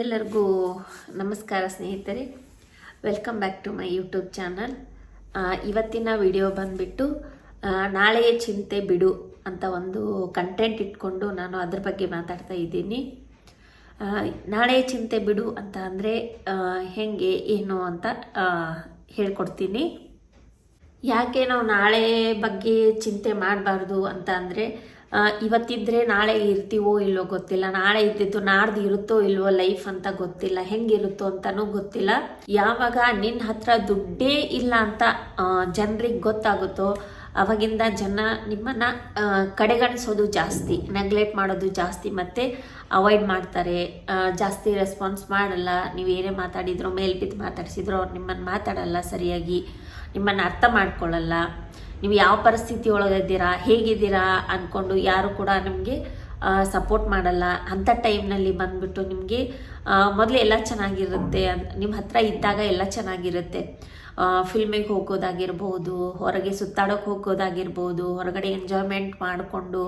ಎಲ್ಲರಿಗೂ ನಮಸ್ಕಾರ ಸ್ನೇಹಿತರೆ. Welcome back to my YouTube channel ಇವತ್ತಿನ ವಿಡಿಯೋ ಬಂದುಬಿಟ್ಟು ನಾಳೆಯ ಚಿಂತೆ ಬಿಡು ಅಂತ ಒಂದು ಕಂಟೆಂಟ್ ಇಟ್ಕೊಂಡು ನಾನು ಅದ್ರ ಬಗ್ಗೆ ಮಾತಾಡ್ತಾ ಇದ್ದೀನಿ. ನಾಳೆಯ ಚಿಂತೆ ಬಿಡು ಅಂತ ಅಂದರೆ ಹೇಗೆ, ಏನು ಅಂತ ಹೇಳ್ಕೊಡ್ತೀನಿ. ಯಾಕೆ ನಾವು ನಾಳೆ ಬಗ್ಗೆ ಚಿಂತೆ ಮಾಡಬಾರ್ದು ಅಂತ ಅಂದರೆ ಇವತ್ತಿದ್ರೆ ನಾಳೆ ಇರ್ತೀವೋ ಇಲ್ಲೋ ಗೊತ್ತಿಲ್ಲ. ನಾಳೆ ಇದ್ದಿದ್ದು ನಾಡ್ದು ಇರುತ್ತೋ ಇಲ್ವೋ ಲೈಫ್ ಅಂತ ಗೊತ್ತಿಲ್ಲ. ಹೆಂಗಿರುತ್ತೋ ಅಂತನೂ ಗೊತ್ತಿಲ್ಲ. ಯಾವಾಗ ನಿನ್ನ ಹತ್ರ ದುಡ್ಡೇ ಇಲ್ಲ ಅಂತ ಜನರಿಗೆ ಗೊತ್ತಾಗುತ್ತೋ, ಅವಾಗಿಂದ ಜನ ನಿಮ್ಮನ್ನ ಕಡೆಗಣಿಸೋದು ಜಾಸ್ತಿ ನೆಗ್ಲೆಕ್ಟ್ ಮಾಡೋದು ಜಾಸ್ತಿ ಮತ್ತೆ ಅವಾಯ್ಡ್ ಮಾಡ್ತಾರೆ. ಜಾಸ್ತಿ ರೆಸ್ಪಾನ್ಸ್ ಮಾಡಲ್ಲ. ನೀವು ಏನೇ ಮಾತಾಡಿದ್ರು ಮೇಲ್ಬಿದ್ದು ಮಾತಾಡಿಸಿದ್ರು ಅವ್ರು ನಿಮ್ಮನ್ನು ಮಾತಾಡಲ್ಲ ಸರಿಯಾಗಿ. ನಿಮ್ಮನ್ನು ಅರ್ಥ ಮಾಡ್ಕೊಳ್ಳಲ್ಲ. ನೀವು ಯಾವ ಪರಿಸ್ಥಿತಿ ಒಳಗಿದ್ದೀರಾ ಹೇಗಿದ್ದೀರಾ ಅಂದ್ಕೊಂಡು ಯಾರು ಕೂಡ ನಿಮಗೆ ಸಪೋರ್ಟ್ ಮಾಡಲ್ಲ. ಅಂಥ ಟೈಮ್ನಲ್ಲಿ ಬಂದುಬಿಟ್ಟು ನಿಮಗೆ ಮೊದಲು ಎಲ್ಲ ಚೆನ್ನಾಗಿರುತ್ತೆ ನಿಮ್ಮ ಹತ್ರ ಇದ್ದಾಗ ಎಲ್ಲ ಚೆನ್ನಾಗಿರುತ್ತೆ. ಫಿಲ್ಮಿಗೆ ಹೋಗೋದಾಗಿರ್ಬೋದು, ಹೊರಗೆ ಸುತ್ತಾಡೋಕೆ ಹೋಗೋದಾಗಿರ್ಬೋದು, ಹೊರಗಡೆ ಎಂಜಾಯ್ಮೆಂಟ್ ಮಾಡಿಕೊಂಡು,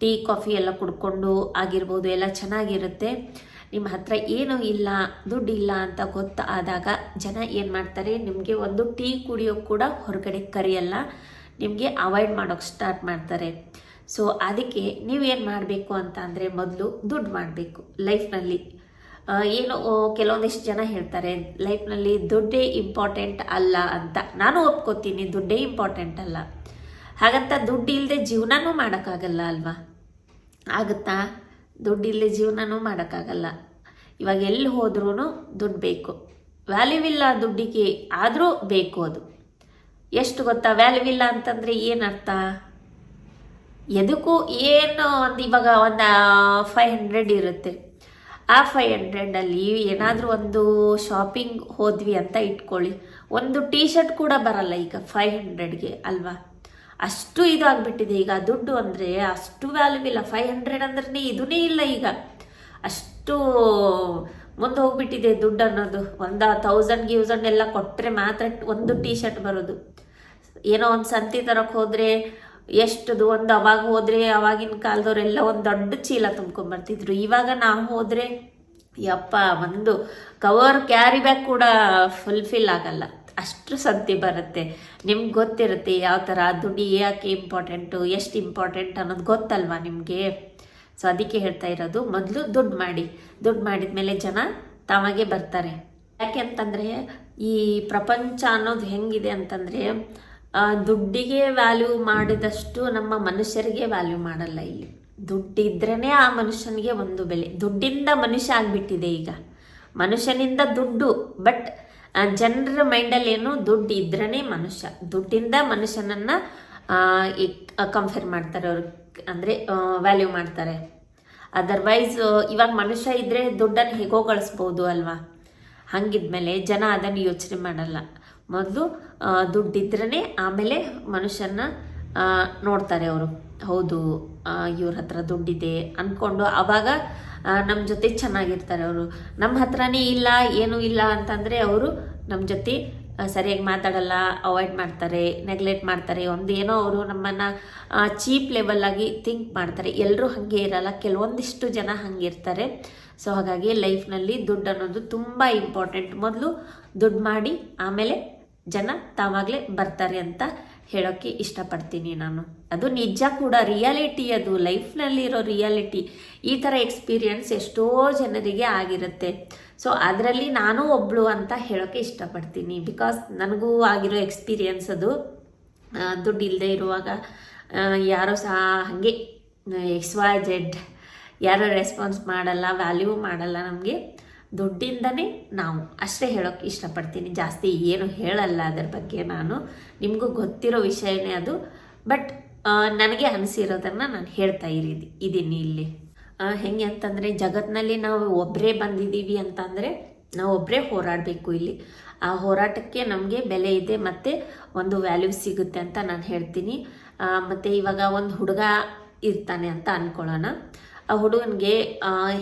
ಟೀ, ಕಾಫಿ ಎಲ್ಲ ಕುಡ್ಕೊಂಡು ಆಗಿರ್ಬೋದು, ಎಲ್ಲ ಚೆನ್ನಾಗಿರುತ್ತೆ. ನಿಮ್ಮ ಹತ್ರ ಏನೂ ಇಲ್ಲ, ದುಡ್ಡು ಇಲ್ಲ ಅಂತ ಗೊತ್ತಾದಾಗ ಜನ ಏನು ಮಾಡ್ತಾರೆ, ನಿಮಗೆ ಒಂದು ಟೀ ಕುಡಿಯೋಕ್ಕೆ ಕೂಡ ಹೊರಗಡೆ ಕರೆಯಲ್ಲ. ನಿಮಗೆ ಅವಾಯ್ಡ್ ಮಾಡೋಕ್ಕೆ ಸ್ಟಾರ್ಟ್ ಮಾಡ್ತಾರೆ. ಸೊ ಅದಕ್ಕೆ ನೀವೇನು ಮಾಡಬೇಕು ಅಂತ ಅಂದರೆ ಮೊದಲು ದುಡ್ಡು ಮಾಡಬೇಕು ಲೈಫ್ನಲ್ಲಿ ಏನು ಕೆಲವೊಂದಿಷ್ಟು ಜನ ಹೇಳ್ತಾರೆ ಲೈಫ್ನಲ್ಲಿ ದುಡ್ಡೇ ಇಂಪಾರ್ಟೆಂಟ್ ಅಲ್ಲ ಅಂತ. ನಾನು ಒಪ್ಕೋತೀನಿ, ದುಡ್ಡೇ ಇಂಪಾರ್ಟೆಂಟ್ ಅಲ್ಲ. ಹಾಗಂತ ದುಡ್ಡು ಇಲ್ಲದೆ ಜೀವನನೂ ಮಾಡೋಕ್ಕಾಗಲ್ಲ ಅಲ್ವಾ? ಆಗುತ್ತಾ? ದುಡ್ಡು ಇಲ್ಲದೆ ಜೀವನನೂ ಮಾಡೋಕ್ಕಾಗಲ್ಲ. ಇವಾಗ ಎಲ್ಲಿ ಹೋದ್ರೂ ದುಡ್ಡು ಬೇಕು. ವ್ಯಾಲ್ಯೂ ಇಲ್ಲ ದುಡ್ಡಿಗೆ, ಆದರೂ ಬೇಕು ಅದು. ಎಷ್ಟು ಗೊತ್ತಾ? ವ್ಯಾಲ್ಯೂ ಇಲ್ಲ ಅಂತಂದರೆ ಏನರ್ಥ? ಎದಕ್ಕೂ ಏನು ಒಂದು ಇವಾಗ ಒಂದು ಫೈವ್ ಹಂಡ್ರೆಡ್ ಇರುತ್ತೆ. ಆ ಫೈವ್ ಹಂಡ್ರೆಡಲ್ಲಿ ಏನಾದರೂ ಒಂದು ಶಾಪಿಂಗ್ ಹೋದ್ವಿ ಅಂತ ಇಟ್ಕೊಳ್ಳಿ. ಒಂದು ಟೀ ಶರ್ಟ್ ಕೂಡ ಬರಲ್ಲ ಈಗ ಫೈವ್ ಹಂಡ್ರೆಡ್ಗೆ ಅಲ್ವಾ? ಅಷ್ಟು ಇದಾಗ್ಬಿಟ್ಟಿದೆ ಈಗ ದುಡ್ಡು ಅಂದರೆ ಅಷ್ಟು ವ್ಯಾಲ್ಯೂ ಇಲ್ಲ. ಫೈವ್ ಹಂಡ್ರೆಡ್ ಅಂದ್ರೆ ಇದೂ ಇಲ್ಲ ಈಗ. ಅಷ್ಟು ಮುಂದೆ ಹೋಗ್ಬಿಟ್ಟಿದೆ ದುಡ್ಡು ಅನ್ನೋದು. ಒಂದು ತೌಸಂಡ್ ಗಿೌಸಂಡ್ ಎಲ್ಲ ಕೊಟ್ಟರೆ ಮಾತ್ರ ಒಂದು ಟೀ ಶರ್ಟ್ ಬರೋದು. ಏನೋ ಒಂದು ಸಂತಿ ತರಕ್ಕೆ ಹೋದರೆ ಎಷ್ಟದು ಒಂದು ಅವಾಗ ಹೋದರೆ, ಅವಾಗಿನ ಕಾಲದವರೆಲ್ಲ ಒಂದು ದೊಡ್ಡ ಚೀಲ ತುಂಬ್ಕೊಂಬರ್ತಿದ್ರು. ಇವಾಗ ನಾವು ಹೋದರೆ, ಯಪ್ಪ, ಒಂದು ಕವರ್ ಕ್ಯಾರಿ ಬ್ಯಾಗ್ ಕೂಡ ಫುಲ್ಫಿಲ್ ಆಗಲ್ಲ. ಅಷ್ಟು ಸಂತಿ ಬರುತ್ತೆ. ನಿಮ್ಗೆ ಗೊತ್ತಿರುತ್ತೆ ಯಾವ ಥರ ದುಡ್ಡು ಯಾಕೆ ಇಂಪಾರ್ಟೆಂಟು ಎಷ್ಟು ಇಂಪಾರ್ಟೆಂಟ್ ಅನ್ನೋದು ಗೊತ್ತಲ್ವಾ ನಿಮಗೆ? ಸೊ ಅದಕ್ಕೆ ಹೇಳ್ತಾ ಇರೋದು, ಮೊದಲು ದುಡ್ಡು ಮಾಡಿ. ದುಡ್ಡು ಮಾಡಿದ ಮೇಲೆ ಜನ ತಾವಾಗೆ ಬರ್ತಾರೆ. ಯಾಕೆ ಅಂತಂದರೆ, ಈ ಪ್ರಪಂಚ ಅನ್ನೋದು ಹೆಂಗಿದೆ ಅಂತಂದರೆ ದುಡ್ಡಿಗೆ ವ್ಯಾಲ್ಯೂ ಮಾಡಿದಷ್ಟು ನಮ್ಮ ಮನುಷ್ಯರಿಗೆ ವ್ಯಾಲ್ಯೂ ಮಾಡಲ್ಲ ಇಲ್ಲಿ. ದುಡ್ಡಿದ್ರೇ ಆ ಮನುಷ್ಯನಿಗೆ ಒಂದು ಬೆಲೆ. ದುಡ್ಡಿಂದ ಮನುಷ್ಯ ಆಗಿಬಿಟ್ಟಿದೆ ಈಗ. ಮನುಷ್ಯನಿಂದ ದುಡ್ಡು ಬಟ್ ಜನರ ಮೈಂಡಲ್ಲಿ ಏನು? ದುಡ್ಡು ಇದ್ರೇ ಮನುಷ್ಯ. ದುಡ್ಡಿಂದ ಮನುಷ್ಯನನ್ನು ಕಂಪೇರ್ ಮಾಡ್ತಾರೆ ಅವರು. ಅಂದರೆ ವ್ಯಾಲ್ಯೂ ಮಾಡ್ತಾರೆ. ಅದರ್ವೈಸ್ ಇವಾಗ ಮನುಷ್ಯ ಇದ್ದರೆ ದುಡ್ಡನ್ನು ಹೇಗೋ ಗಳಿಸ್ಬೋದು ಅಲ್ವಾ? ಹಂಗಿದ್ಮೇಲೆ ಜನ ಅದನ್ನು ಯೋಚನೆ ಮಾಡಲ್ಲ. ಮೊದಲು ದುಡ್ಡಿದ್ರೇ ಆಮೇಲೆ ಮನುಷ್ಯನ ನೋಡ್ತಾರೆ ಅವರು. ಹೌದು ಇವ್ರ ಹತ್ರ ದುಡ್ಡಿದೆ ಅಂದ್ಕೊಂಡು ಆವಾಗ ನಮ್ಮ ಜೊತೆ ಚೆನ್ನಾಗಿರ್ತಾರೆ ಅವರು. ನಮ್ಮ ಹತ್ರನೇ ಇಲ್ಲ, ಏನೂ ಇಲ್ಲ ಅಂತಂದರೆ ಅವರು ನಮ್ಮ ಜೊತೆ ಸರಿಯಾಗಿ ಮಾತಾಡಲ್ಲ ಅವಾಯ್ಡ್ ಮಾಡ್ತಾರೆ ನೆಗ್ಲೆಕ್ಟ್ ಮಾಡ್ತಾರೆ ಒಂದು ಏನೋ ಅವರು ನಮ್ಮನ್ನು ಚೀಪ್ ಲೆವೆಲ್ಲಾಗಿ ಥಿಂಕ್ ಮಾಡ್ತಾರೆ. ಎಲ್ಲರೂ ಹಾಗೆ ಇರಲ್ಲ, ಕೆಲವೊಂದಿಷ್ಟು ಜನ ಹಾಗೆ ಇರ್ತಾರೆ. ಸೊ ಹಾಗಾಗಿ ಲೈಫ್ನಲ್ಲಿ ದುಡ್ಡು ಅನ್ನೋದು ತುಂಬ ಇಂಪಾರ್ಟೆಂಟ್ ಮೊದಲು ದುಡ್ಡು ಮಾಡಿ, ಆಮೇಲೆ ಜನ ತಾವಾಗಲೇ ಬರ್ತಾರೆ ಅಂತ ಹೇಳೋಕ್ಕೆ ಇಷ್ಟಪಡ್ತೀನಿ ನಾನು. ಅದು ನಿಜ ಕೂಡ. ರಿಯಾಲಿಟಿ ಅದು. ಲೈಫ್ನಲ್ಲಿರೋ ರಿಯಾಲಿಟಿ ಈ ಥರ ಎಕ್ಸ್ಪೀರಿಯನ್ಸ್ ಎಷ್ಟೋ ಜನರಿಗೆ ಆಗಿರುತ್ತೆ. ಸೊ ಅದರಲ್ಲಿ ನಾನು ಒಬ್ಳು ಅಂತ ಹೇಳೋಕ್ಕೆ ಇಷ್ಟಪಡ್ತೀನಿ. ಬಿಕಾಸ್ ನನಗೂ ಆಗಿರೋ ಎಕ್ಸ್ಪೀರಿಯನ್ಸ್ ಅದು ದುಡ್ಡು ಇಲ್ಲದೆ ಇರುವಾಗ ಯಾರೋ ಸಹ ಹಾಗೆ ಎಕ್ಸ್ ವೈ ಜೆಡ್ ಯಾರೋ ರೆಸ್ಪಾನ್ಸ್ ಮಾಡಲ್ಲ ವ್ಯಾಲ್ಯೂ ಮಾಡಲ್ಲ ನಮಗೆ. ದುಡ್ಡಿಂದನೇ ನಾವು ಅಷ್ಟೇ ಹೇಳೋಕ್ಕೆ ಇಷ್ಟಪಡ್ತೀನಿ. ಜಾಸ್ತಿ ಏನು ಹೇಳಲ್ಲ ಅದರ ಬಗ್ಗೆ ನಾನು. ನಿಮಗೂ ಗೊತ್ತಿರೋ ವಿಷಯನೇ ಅದು. ಬಟ್ ನನಗೆ ಅನಿಸಿರೋದನ್ನು ನಾನು ಹೇಳ್ತಾ ಇರಿದಿ ಇದ್ದೀನಿ ಇಲ್ಲಿ. ಹೆಂಗೆ ಅಂತಂದರೆ ಜಗತ್ತಿನಲ್ಲಿ ನಾವು ಒಬ್ಬರೇ ಬಂದಿದ್ದೀವಿ ಅಂತಂದರೆ ನಾವು ಒಬ್ಬರೇ ಹೋರಾಡಬೇಕು ಇಲ್ಲಿ. ಆ ಹೋರಾಟಕ್ಕೆ ನಮಗೆ ಬೆಲೆ ಇದೆ ಮತ್ತು ಒಂದು ವ್ಯಾಲ್ಯೂ ಸಿಗುತ್ತೆ ಅಂತ ನಾನು ಹೇಳ್ತೀನಿ. ಮತ್ತು ಇವಾಗ ಒಂದು ಹುಡುಗ ಇರ್ತಾನೆ ಅಂತ ಅಂದ್ಕೊಳ್ಳೋಣ ಆ ಹುಡುಗನಿಗೆ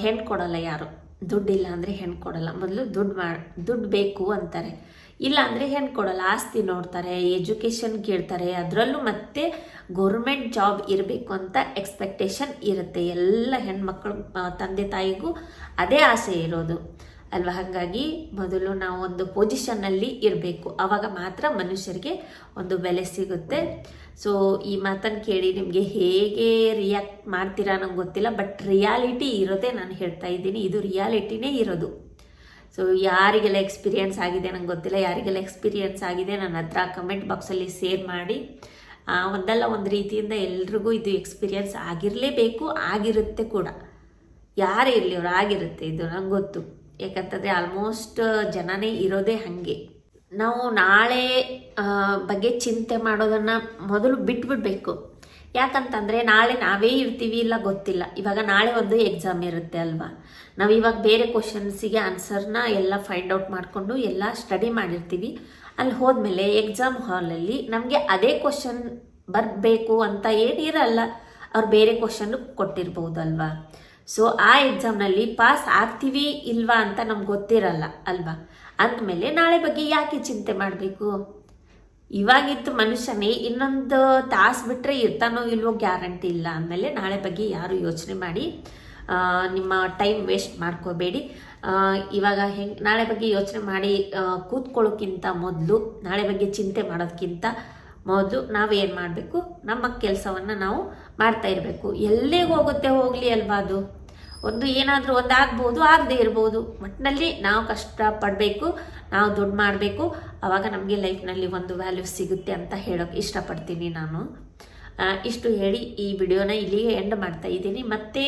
ಹೆಣ್ಣು ಕೊಡಲ್ಲ ಯಾರು? ದುಡ್ಡಿಲ್ಲ ಅಂದರೆ ಹೆಣ್ಣು ಕೊಡಲ್ಲ. ಮೊದಲು ದುಡ್ಡು ಮಾ, ದುಡ್ಡು ಬೇಕು ಅಂತಾರೆ. ಇಲ್ಲ ಅಂದರೆ ಹೆಣ್ಣು ಕೊಡಲ್ಲ. ಆಸ್ತಿ ನೋಡ್ತಾರೆ, ಎಜುಕೇಷನ್ ಕೇಳ್ತಾರೆ. ಅದರಲ್ಲೂ ಮತ್ತೆ ಗೌರ್ಮೆಂಟ್ ಜಾಬ್ ಇರಬೇಕು ಅಂತ ಎಕ್ಸ್ಪೆಕ್ಟೇಷನ್ ಇರುತ್ತೆ. ಎಲ್ಲ ಹೆಣ್ಮಕ್ಳು ತಂದೆ ತಾಯಿಗೂ ಅದೇ ಆಸೆ ಇರೋದು. ಅಲ್ವಾ? ಹಾಗಾಗಿ ಮೊದಲು ನಾವು ಒಂದು ಪೊಸಿಷನ್ನಲ್ಲಿ ಇರಬೇಕು. ಆವಾಗ ಮಾತ್ರ ಮನುಷ್ಯರಿಗೆ ಒಂದು ಬೆಲೆ ಸಿಗುತ್ತೆ. ಸೊ ಈ ಮಾತನ್ನು ಕೇಳಿ ನಿಮಗೆ ಹೇಗೆ ರಿಯಾಕ್ಟ್ ಮಾಡ್ತೀರಾ ನಂಗೆ ಗೊತ್ತಿಲ್ಲ ಬಟ್ ರಿಯಾಲಿಟಿ ಇರೋದೇ ನಾನು ಹೇಳ್ತಾ ಇದ್ದೀನಿ. ಇದು ರಿಯಾಲಿಟಿನೇ ಇರೋದು. ಸೊ ಯಾರಿಗೆಲ್ಲ ಎಕ್ಸ್ಪೀರಿಯನ್ಸ್ ಆಗಿದೆ ನಂಗೆ ಗೊತ್ತಿಲ್ಲ, ಯಾರಿಗೆಲ್ಲ ಎಕ್ಸ್ಪೀರಿಯನ್ಸ್ ಆಗಿದೆ ನನ್ನ ಹತ್ರ ಕಮೆಂಟ್ ಬಾಕ್ಸಲ್ಲಿ ಶೇರ್ ಮಾಡಿ. ಒಂದಲ್ಲ ಒಂದು ರೀತಿಯಿಂದ ಎಲ್ರಿಗೂ ಇದು ಎಕ್ಸ್ಪೀರಿಯನ್ಸ್ ಆಗಿರಲೇಬೇಕು, ಆಗಿರುತ್ತೆ ಕೂಡ. ಯಾರೇ ಇರಲಿ ಅವ್ರು ಆಗಿರುತ್ತೆ, ಇದು ನಂಗೆ ಗೊತ್ತು. ಯಾಕಂತಂದರೆ ಆಲ್ಮೋಸ್ಟ್ ಜನನೇ ಇರೋದೇ ಹಾಗೆ. ನಾವು ನಾಳೆ ಬಗ್ಗೆ ಚಿಂತೆ ಮಾಡೋದನ್ನು ಮೊದಲು ಬಿಟ್ಬಿಡ್ಬೇಕು. ಯಾಕಂತಂದರೆ ನಾಳೆ ನಾವೇ ಇರ್ತೀವಿ ಇಲ್ಲ ಗೊತ್ತಿಲ್ಲ. ಇವಾಗ ನಾಳೆ ಒಂದು ಎಕ್ಸಾಮ್ ಇರುತ್ತೆ ಅಲ್ವಾ? ನಾವು ಇವಾಗ ಬೇರೆ ಕ್ವಶನ್ಸಿಗೆ ಆನ್ಸರ್ನ ಎಲ್ಲ ಫೈಂಡ್ ಔಟ್ ಮಾಡಿಕೊಂಡು ಎಲ್ಲ ಸ್ಟಡಿ ಮಾಡಿರ್ತೀವಿ. ಅಲ್ಲಿ ಹೋದ್ಮೇಲೆ ಎಕ್ಸಾಮ್ ಹಾಲಲ್ಲಿ ನಮಗೆ ಅದೇ ಕ್ವಶನ್ ಬರಬೇಕು ಅಂತ ಏನಿರಲ್ಲ. ಅವ್ರು ಬೇರೆ ಕ್ವಶನ್ ಕೊಟ್ಟಿರ್ಬೋದು ಅಲ್ವಾ? ಸೊ ಆ ಎಕ್ಸಾಮ್ನಲ್ಲಿ ಪಾಸ್ ಆಗ್ತೀವಿ ಇಲ್ವಾ ಅಂತ ನಮ್ಗೆ ಗೊತ್ತಿರಲ್ಲ, ಅಲ್ವಾ? ಅಂದಮೇಲೆ ನಾಳೆ ಬಗ್ಗೆ ಯಾಕೆ ಚಿಂತೆ ಮಾಡಬೇಕು? ಇವಾಗಿತ್ತು ಮನುಷ್ಯನೇ ಇನ್ನೊಂದು ತಾಸು ಬಿಟ್ಟರೆ ಇರ್ತಾನೋ ಇಲ್ವೋ ಗ್ಯಾರಂಟಿ ಇಲ್ಲ ಅಂದಮೇಲೆ ನಾಳೆ ಬಗ್ಗೆ ಯಾರು ಯೋಚನೆ ಮಾಡಿ ನಿಮ್ಮ ಟೈಮ್ ವೇಸ್ಟ್ ಮಾಡ್ಕೋಬೇಡಿ. ಇವಾಗ ಹೆಂಗೆ, ನಾಳೆ ಬಗ್ಗೆ ಯೋಚನೆ ಮಾಡಿ ಕೂತ್ಕೊಳ್ಳೋಕ್ಕಿಂತ ಮೊದಲು, ನಾಳೆ ಬಗ್ಗೆ ಚಿಂತೆ ಮಾಡೋದಕ್ಕಿಂತ ಮೊದಲು ನಾವೇನು ಮಾಡಬೇಕು? ನಮ್ಮ ಕೆಲಸವನ್ನು ನಾವು ಮಾಡ್ತಾ ಇರಬೇಕು. ಎಲ್ಲಿಗೆ ಹೋಗುತ್ತೆ ಹೋಗಲಿ ಅಲ್ವಾ ಅದು? ಒಂದು ಏನಾದರೂ ಒಂದು ಆಗ್ಬೋದು ಆಗದೆ ಇರ್ಬೋದು. ಒಟ್ಟಿನಲ್ಲಿ ನಾವು ಕಷ್ಟಪಡಬೇಕು, ನಾವು ದುಡ್ಡು ಮಾಡಬೇಕು. ಆವಾಗ ನಮಗೆ ಲೈಫ್ನಲ್ಲಿ ಒಂದು ವ್ಯಾಲ್ಯೂ ಸಿಗುತ್ತೆ ಅಂತ ಹೇಳೋಕೆ ಇಷ್ಟಪಡ್ತೀನಿ ನಾನು. ಇಷ್ಟು ಹೇಳಿ ಈ ವಿಡಿಯೋನ ಇಲ್ಲಿಗೆ ಎಂಡ್ ಮಾಡ್ತಾ ಇದ್ದೀನಿ. ಮತ್ತೆ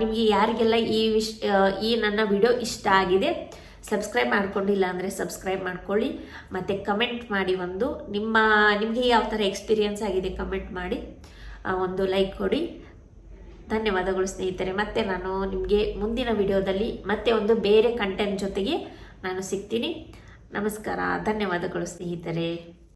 ನಿಮಗೆ ಯಾರಿಗೆಲ್ಲ ಈ ವಿಶ್ ಈ ನನ್ನ ವಿಡಿಯೋ ಇಷ್ಟ ಆಗಿದೆ, ಸಬ್ಸ್ಕ್ರೈಬ್ ಮಾಡ್ಕೊಂಡಿಲ್ಲ ಅಂದರೆ ಸಬ್ಸ್ಕ್ರೈಬ್ ಮಾಡ್ಕೊಳ್ಳಿ. ಮತ್ತು ಕಮೆಂಟ್ ಮಾಡಿ ಒಂದು ನಿಮ್ಮ, ನಿಮಗೆ ಯಾವ ಥರ ಎಕ್ಸ್ಪೀರಿಯನ್ಸ್ ಆಗಿದೆ ಕಮೆಂಟ್ ಮಾಡಿ. ಒಂದು ಲೈಕ್ ಕೊಡಿ. ಧನ್ಯವಾದಗಳು ಸ್ನೇಹಿತರೆ. ಮತ್ತೆ ನಾನು ನಿಮಗೆ ಮುಂದಿನ ವಿಡಿಯೋದಲ್ಲಿ ಮತ್ತೆ ಒಂದು ಬೇರೆ ಕಂಟೆಂಟ್ ಜೊತೆಗೆ ನಾನು ಸಿಗ್ತೀನಿ. ನಮಸ್ಕಾರ. ಧನ್ಯವಾದಗಳು ಸ್ನೇಹಿತರೆ.